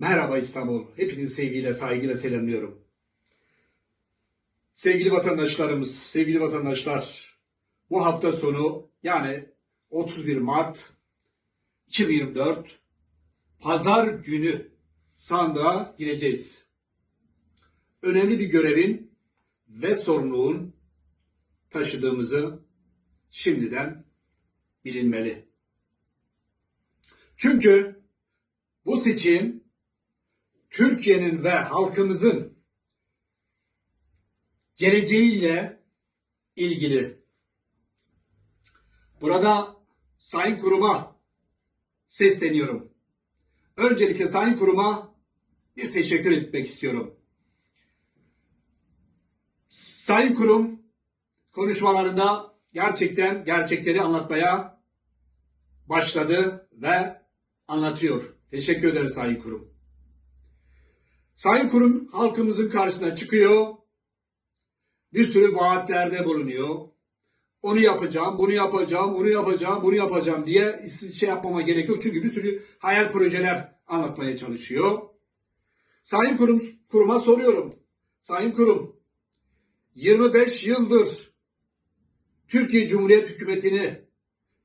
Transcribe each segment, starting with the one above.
Merhaba İstanbul. Hepinizi sevgiyle, saygıyla selamlıyorum. Sevgili vatandaşlarımız, sevgili vatandaşlar, bu hafta sonu yani 31 Mart 2024 Pazar günü sandığa gideceğiz. Önemli bir görevin ve sorumluluğun taşıdığımızı şimdiden bilinmeli. Çünkü bu seçim Türkiye'nin ve halkımızın geleceğiyle ilgili. Burada Sayın Kurum'a sesleniyorum. Öncelikle Sayın Kurum'a bir teşekkür etmek istiyorum. Sayın Kurum konuşmalarında gerçekten gerçekleri anlatmaya başladı ve anlatıyor. Teşekkür ederiz Sayın Kurum. Sayın Kurum halkımızın karşısına çıkıyor. Bir sürü vaatlerde bulunuyor. Onu yapacağım, bunu yapacağım, bunu yapacağım, bunu yapacağım diye şey yapmama gerek yok. Çünkü bir sürü hayal projeler anlatmaya çalışıyor. Sayın Kurum, Kurum'a soruyorum. Sayın Kurum, 25 yıldır Türkiye Cumhuriyet Hükümeti'ni,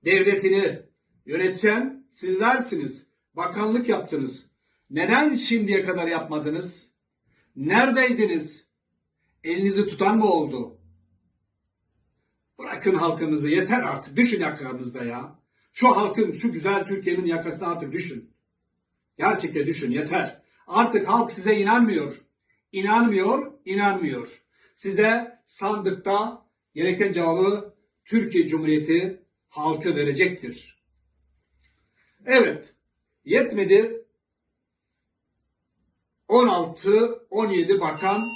devletini yöneten sizlersiniz. Bakanlık yaptınız. Neden şimdiye kadar yapmadınız? Neredeydiniz? Elinizi tutan mı oldu? Bırakın halkımızı yeter artık. Düşün yakamızda ya. Şu halkın, şu güzel Türkiye'nin yakasını artık düşün. Gerçekten düşün yeter. Artık halk size inanmıyor. İnanmıyor, inanmıyor. Size sandıkta gereken cevabı Türkiye Cumhuriyeti halkı verecektir. Evet, yetmedi. 16-17 bakan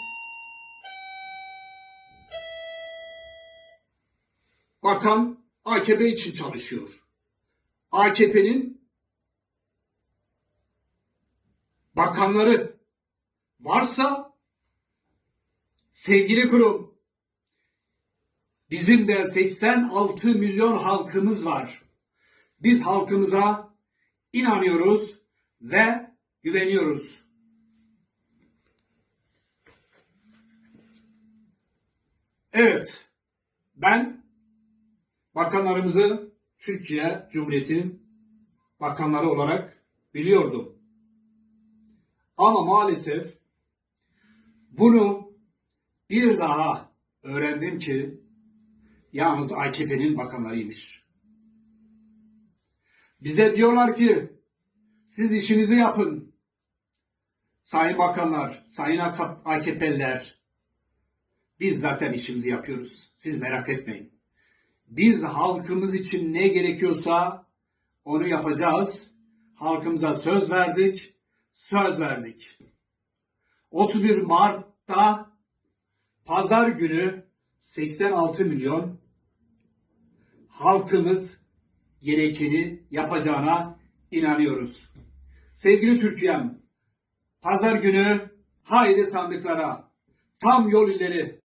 bakan AKP için çalışıyor. AKP'nin bakanları varsa sevgili kurum bizim de 86 milyon halkımız var. Biz halkımıza inanıyoruz ve güveniyoruz. Evet, ben bakanlarımızı Türkiye Cumhuriyeti'nin bakanları olarak biliyordum. Ama maalesef bunu bir daha öğrendim ki yalnız AKP'nin bakanlarıymış. Bize diyorlar ki siz işinizi yapın. Sayın bakanlar, sayın AKP'liler biz zaten işimizi yapıyoruz. Siz merak etmeyin. Biz halkımız için ne gerekiyorsa onu yapacağız. Halkımıza söz verdik. Söz verdik. 31 Mart'ta pazar günü 86 milyon halkımız gerekeni yapacağına inanıyoruz. Sevgili Türkiye'm, pazar günü haydi sandıklara tam yol ileri